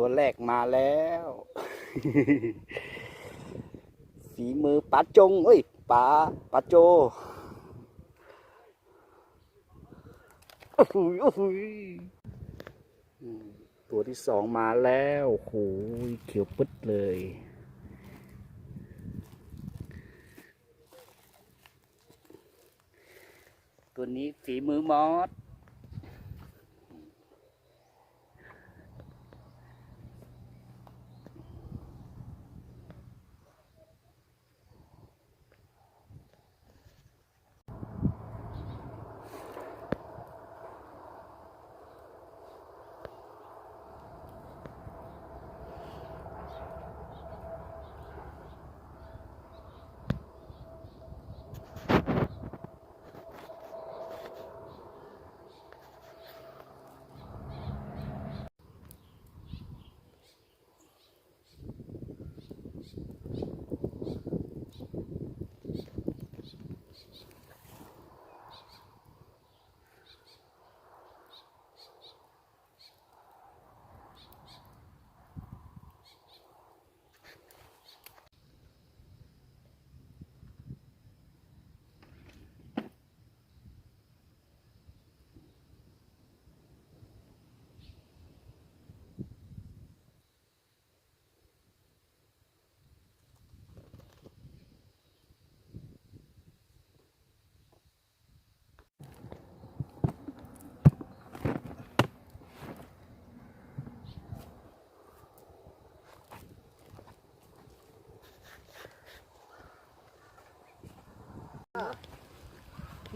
ตัวแรกมาแล้ว ฝีมือป๋าจงเอ้ยป๋าป๋าโจโอ้โหโอ้โหอืมตัวที่สองมาแล้วโอ้โหเขียวปึ๊ดเลย ตัวนี้ฝีมือมอส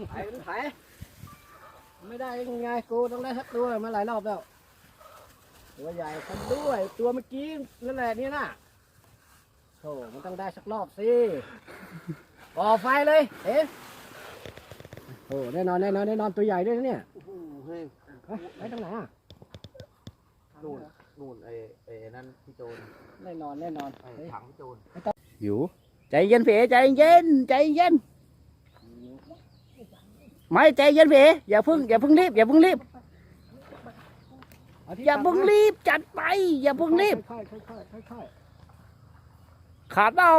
ไอ้มันไถไม่ได้ยังไงกูต้องได้สักตัวมาหลายรอบแล้ว ตัวใหญ่กันด้วยตัวเมื่อกี้นั่นแหละนี่น่ะโธ่มันต้องได้สักรอบสิก่อไฟเลย เอ๊ะโอ้แน่นอนแน่นอนแน่นอนตัวใหญ่ด้วยนะเนี่ยโอ้โหเฮ้ยเอ้ยไว้ตรงไหนอะนู่นนู่นไอ้ไอ้นั่นพี่โจนแน่นอนแน่นอนไอ้เฮ้ยถังพี่โจนอยู่ใจเย็นเผใจเย็น ใจเย็น ไม่ใจเย็นเผอย่าเพึ่งอย่าเพึ่งรีบอย่าเพึ่งรีบเที่อย่าเพึ่งรีบจัดไป อย่าเพึ่งรีบค่อยๆค่อยๆค่อยๆค่อยขาดเปล่า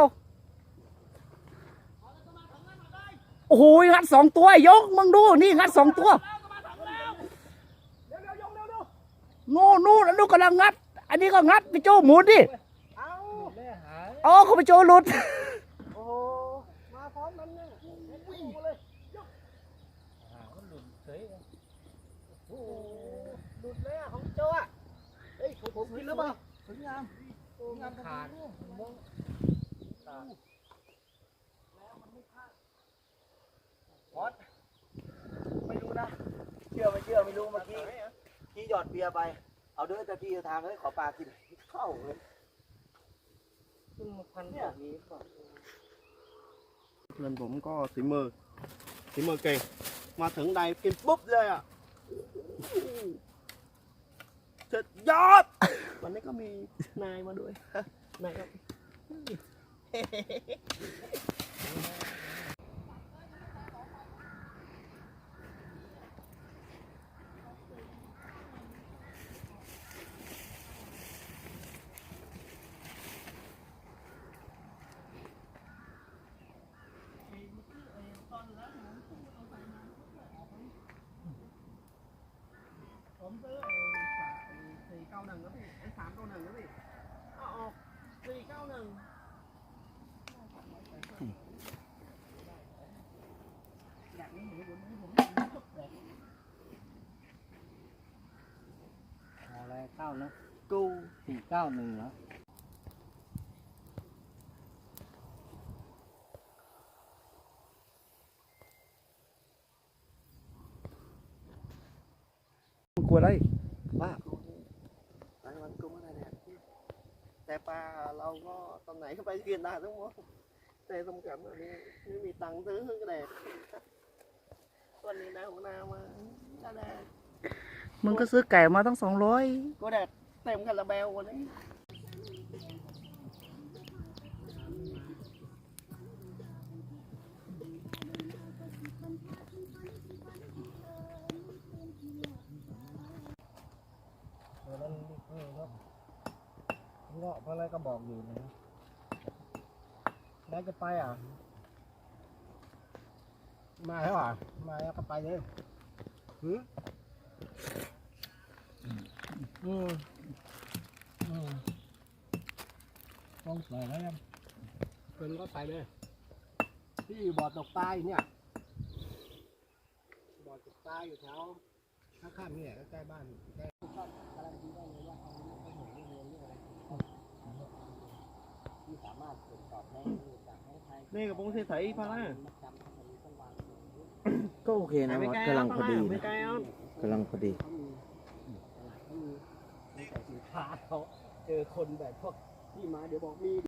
โอ้โหงัดสองตัวยกมึงดูนี่งัดสองตัวโน่นนู่นอันนู้นกำลังงัด อันนี้ก็งัดไปโจหมุนดิๆเอาแม่หายอ๋อเขาไปโจหลุด โอ้โหมาพร้อมกันเนี่ยวิ่งมาเลยยกอ่ามันหลุดเฉยเลยโอ้โหหลุดเลยอะของโจอะเฮ้ยของผมกินหรือเป ล่าสวยงามสวยงามขาดมอสไม่รู้นะ เชื่อไม่เชื่อไม่รู้เมื่อกี้พี่หยอดเบียร์ไป เอาเด้อแต่พี่ทางเฮ้ยขอปลากินเข้าเลยเพิ่งมาพันแบบนี้ป่ะเพื่อนผมก็สีมือสีมือเก่งมาถึงใดกินปุ๊บเลยอะเสร็จยอด วันนี้ก็มีนายมาด้วย นายครับผมซื้อไอ้สี่เก้า หนึ่งแล้วพี่ไอ้สามเก้าหนึ่งแล้วพี่เอาออกสี่เก้าหนึ่งอยากนี้หนูผมผมชุบเลยเอาอะไรเก้านะกูสี่เก้าหนึ่งเหรอมึงกลัวอะไรป้าหลายวันก็ไม่ได้แดด แต่ปลาเราก็ตอนไหนก็ไปกินได้ทั้งหมดแต่สำคัญวันนี้ไม่มีตังค์ซื้อกระแดดวันนี้นะหัวหน้ามาก็แดดมึงก็ซื้อไก่มาตั้งสองร้อยก็แดดเต็มคาราเบลวันนี้ เดี๋ยวนั้นนี่คือครับ เงาะเพราะ อะไรก็บอกอยู่นะได้จะไปอะ มาแล้วอะ มาแล้วก็ไปเลยหืออืมอืมต้องใส่แล้วยังเป็นก็ไปเลยที่บ่อตกปลาอยู่เนี่ย บ่อตกปลาอยู่แถวข้างๆเนี่ยใกล้ๆบ้านใกล้ นี่กับพงศ์ใสพาราก็โอเคนะวัดกำลังพอดีไม่นะไกลเอากำลังพอดีเขามีตลาดเขามีมีแต่สินค้าเขาเจอคนแบบพวกที่มาเดี๋ยวบอกมี